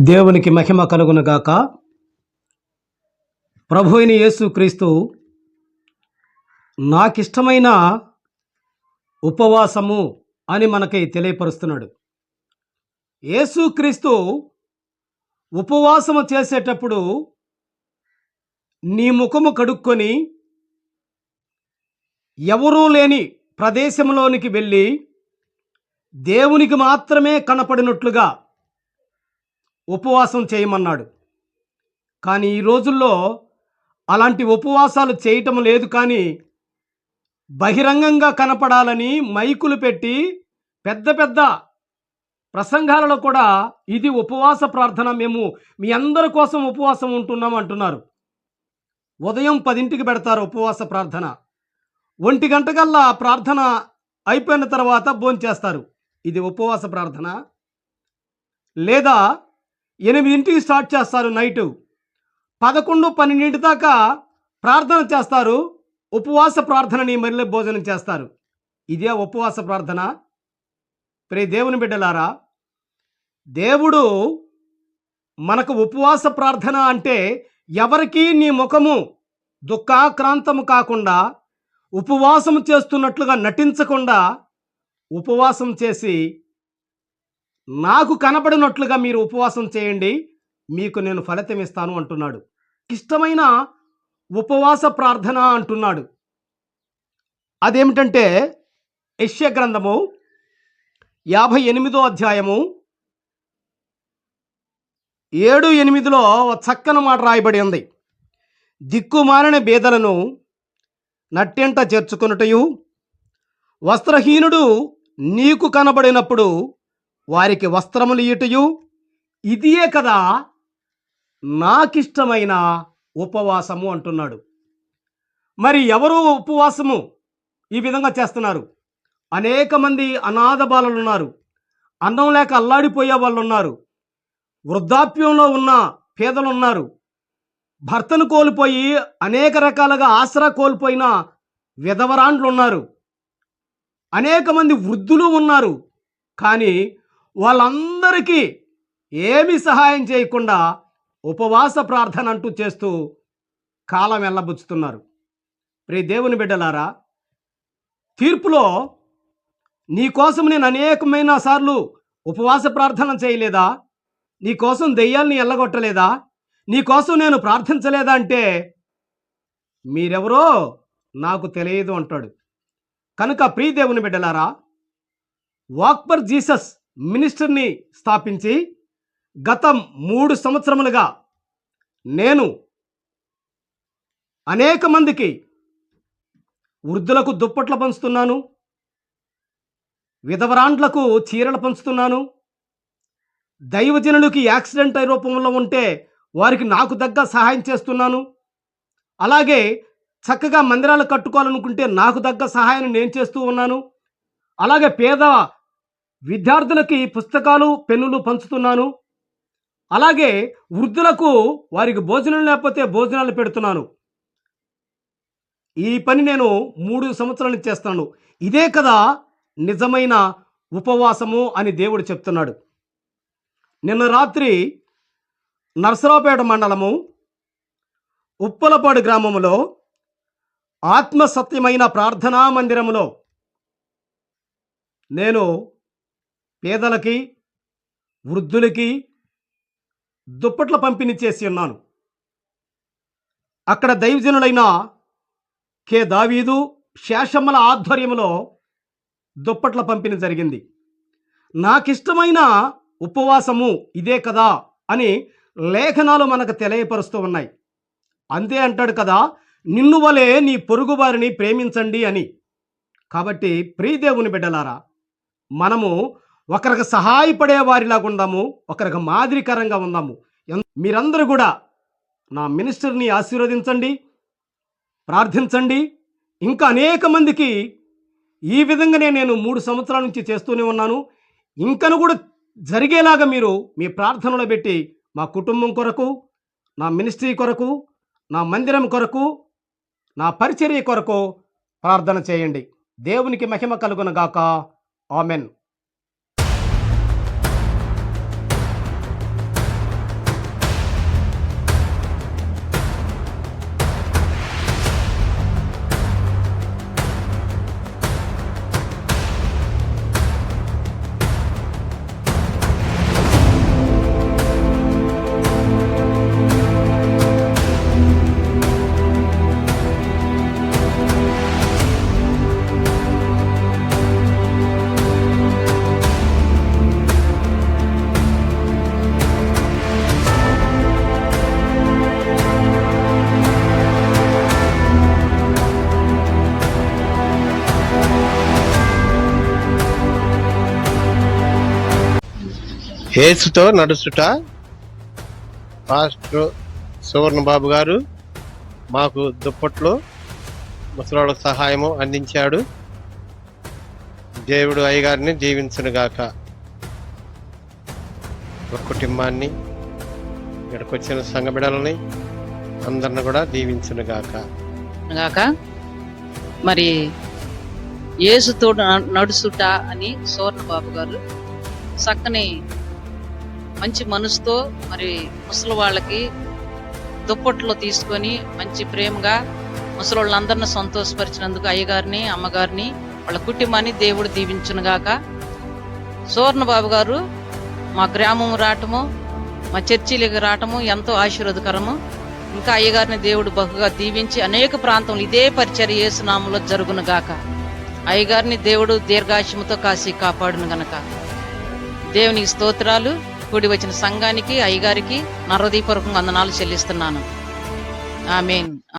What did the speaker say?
దేవునికి మహిమ కలుగునుగాక. ప్రభు అయిన యేసుక్రీస్తు నాకిష్టమైన ఉపవాసము అని మనకి తెలియపరుస్తున్నాడు. యేసుక్రీస్తు ఉపవాసము చేసేటప్పుడు నీ ముఖము కడుక్కొని ఎవరూ లేని ప్రదేశంలోనికి వెళ్ళి దేవునికి మాత్రమే కనపడినట్లుగా ఉపవాసం చేయమన్నాడు. కానీ ఈ రోజుల్లో అలాంటి ఉపవాసాలు చేయటం లేదు కానీ బహిరంగంగా కనపడాలని మైకులు పెట్టి పెద్ద పెద్ద ప్రసంగాలలో కూడా ఇది ఉపవాస ప్రార్థన మేము మీ అందరి కోసం ఉపవాసం ఉంటున్నాం అంటున్నారు. ఉదయం పదింటికి పెడతారు ఉపవాస ప్రార్థన. ఒంటి గంటకల్లా ప్రార్థన అయిపోయిన తర్వాత భోంచేస్తారు. ఇది ఉపవాస ప్రార్థన. లేదా ఎనిమిదింటికి స్టార్ట్ చేస్తారు నైటు. పదకొండు పన్నెండింటి దాకా ప్రార్థన చేస్తారు. ఉపవాస ప్రార్థనని మళ్ళీ భోజనం చేస్తారు. ఇదే ఉపవాస ప్రార్థన. ప్రే దేవుని బిడ్డలారా దేవుడు మనకు ఉపవాస ప్రార్థన అంటే ఎవరికీ నీ ముఖము దుఃఖాక్రాంతము కాకుండా ఉపవాసం చేస్తున్నట్లుగా నటించకుండా ఉపవాసం చేసి నాకు కనపడినట్లుగా మీరు ఉపవాసం చేయండి మీకు నేను ఫలితం ఇస్తాను అంటున్నాడు. ఇష్టమైన ఉపవాస ప్రార్థన అంటున్నాడు. అదేమిటంటే యశ్య గ్రంథము యాభై ఎనిమిదో అధ్యాయము ఏడు ఎనిమిదిలో ఒక చక్కని మాట రాయబడి ఉంది. దిక్కుమారిన బీదలను నట్టెంట చేర్చుకొనుటయు వస్త్రహీనుడు నీకు కనబడినప్పుడు వారికి వస్త్రములు ఇటుయు. ఇదియే కదా నాకిష్టమైన ఉపవాసము అంటున్నాడు. మరి ఎవరు ఉపవాసము? ఈ విధంగా చేస్తున్నారు. అనేక మంది అనాథ బాలలు ఉన్నారు. అన్నం లేక అల్లాడిపోయే వాళ్ళు ఉన్నారు వృద్ధాప్యంలో ఉన్న పేదలు ఉన్నారు భర్తను కోల్పోయి అనేక రకాలుగా ఆసరా కోల్పోయిన విధవరాండ్లు ఉన్నారు. అనేక మంది వృద్ధులు ఉన్నారు. కానీ వాళ్ళందరికీ ఏమి సహాయం చేయకుండా ఉపవాస ప్రార్థన అంటూ చేస్తూ కాలం వెళ్ళబుచ్చుతున్నారు ప్రే దేవుని బిడ్డలారా తీర్పులో నీకోసం నేను అనేకమైన సార్లు ఉపవాస ప్రార్థన చేయలేదా? నీకోసం దెయ్యాల్ని ఎల్లగొట్టలేదా? నీకోసం నేను ప్రార్థించలేదా అంటే మీరెవరో నాకు తెలియదు అంటాడు. కనుక ప్రీ దేవుని బిడ్డలారా వాక్ ఫర్ జీసస్ మినిస్టర్ని స్థాపించి గత మూడు సంవత్సరములుగా నేను అనేక మందికి వృద్ధులకు దుప్పట్లు పంచుతున్నాను విధవరాండ్లకు చీరలు పంచుతున్నాను దైవజనులకి యాక్సిడెంట్ రూపంలో ఉంటే వారికి నాకు తగ్గ సహాయం చేస్తున్నాను. అలాగే చక్కగా మందిరాలు కట్టుకోవాలనుకుంటే నాకు తగ్గ సహాయాన్ని నేను చేస్తూ ఉన్నాను. అలాగే పేద విద్యార్థులకి పుస్తకాలు పెన్నులు పంచుతున్నాను. అలాగే వృద్ధులకు వారికి భోజనం లేకపోతే భోజనాలు పెడుతున్నాను. ఈ పని నేను మూడు సంవత్సరాలు చేస్తాను ఇదే కదా నిజమైన ఉపవాసము అని దేవుడు చెప్తున్నాడు. నిన్న రాత్రి నర్సరావుపేట మండలము ఉప్పలపాడు గ్రామములో ఆత్మసత్యమైన ప్రార్థనా మందిరములో నేను పేదలకి వృద్ధులకి దుప్పట్ల పంపిణీ చేసి ఉన్నాను. అక్కడ దైవజనుడైన కె. దావీదు శేషమ్మల ఆధ్వర్యంలో దుప్పట్ల పంపిణీ జరిగింది. నాకిష్టమైన ఉపవాసము ఇదే కదా అని లేఖనాలు మనకు తెలియపరుస్తూ ఉన్నాయి. అంతే అంటాడు కదా నిన్ను వలే నీ పొరుగు వారిని ప్రేమించండి అని. కాబట్టి ప్రియదేవుని బిడ్డలారా మనము ఒకరికి సహాయపడే వారిలాగా ఉందాము ఒకరికి మాదిరికరంగా ఉందాము. మీరందరూ కూడా నా మినిస్టర్ని ఆశీర్వదించండి ప్రార్థించండి. ఇంకా అనేక మందికి ఈ విధంగానే నేను మూడు సంవత్సరాల నుంచి చేస్తూనే ఉన్నాను. ఇంకను కూడా జరిగేలాగా మీరు మీ ప్రార్థనలో పెట్టి మా కుటుంబం కొరకు నా మినిస్ట్రీ కొరకు నా మందిరం కొరకు నా పరిచర్య కొరకు ప్రార్థన చేయండి. దేవునికి మహిమ కలుగునగాక ఆమెన్. ఏసుతో నడుచుట పాస్టర్ సువర్ణబాబు గారు మాకు దుప్పట్లు ముసలాళ్ళ సహాయము అందించాడు. దేవుడు అయ్యగారిని దీవించునుగాక ఒక కుటుంబాన్ని ఇక్కడికి వచ్చిన అందరిని కూడా దీవించునుగాక గాక. మరి ఏసుతో నడుచుట అని సువర్ణ బాబు గారు చక్కని మంచి మనసుతో మరి ముసలి వాళ్ళకి దుప్పట్లో తీసుకొని మంచి ప్రేమగా ముసలి వాళ్ళందరిని సంతోషపరిచినందుకు అయ్యగారిని అమ్మగారిని వాళ్ళ కుటుంబాన్ని దేవుడు దీవించునుగాక సువర్ణబాబు గారు మా గ్రామం రావటము మా చర్చిలకు రావటము ఎంతో ఆశీర్వదకరము. ఇంకా అయ్యగారిని దేవుడు బహుగా దీవించి అనేక ప్రాంతంలో ఇదే పరిచర్య యేసునామంలో జరుగునుగాక అయ్యగారిని దేవుడు దీర్ఘాశముతో కాసి కాపాడును గనక. దేవునికి స్తోత్రాలు. కూడి వచ్చిన సంఘానికి అయ్యగారికి నరదీపూర్వకంగా వందనాలు చెల్లిస్తున్నాను. ఆమెన్.